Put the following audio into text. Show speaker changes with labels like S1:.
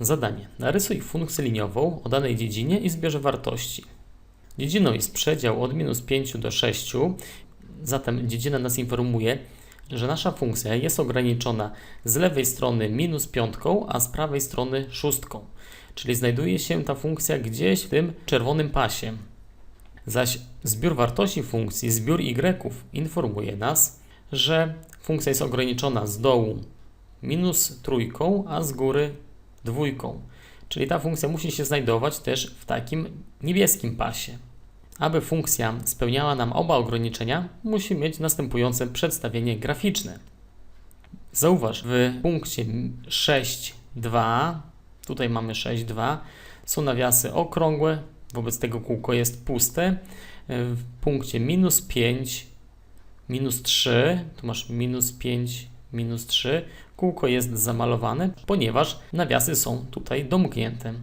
S1: Zadanie. Narysuj funkcję liniową o danej dziedzinie i zbierze wartości. Dziedziną jest przedział od minus 5 do 6, zatem dziedzina nas informuje, że nasza funkcja jest ograniczona z lewej strony minus piątką, a z prawej strony szóstką. Czyli znajduje się ta funkcja gdzieś w tym czerwonym pasie. Zaś zbiór wartości funkcji, zbiór y informuje nas, że funkcja jest ograniczona z dołu minus trójką, a z góry dwójką. Czyli ta funkcja musi się znajdować też w takim niebieskim pasie. Aby funkcja spełniała nam oba ograniczenia, musi mieć następujące przedstawienie graficzne. Zauważ, w punkcie 6,2, tutaj mamy 6,2, są nawiasy okrągłe, wobec tego kółko jest puste. W punkcie minus 5, minus 3, tu masz minus 5, minus 3, kółko jest zamalowane, ponieważ nawiasy są tutaj domknięte.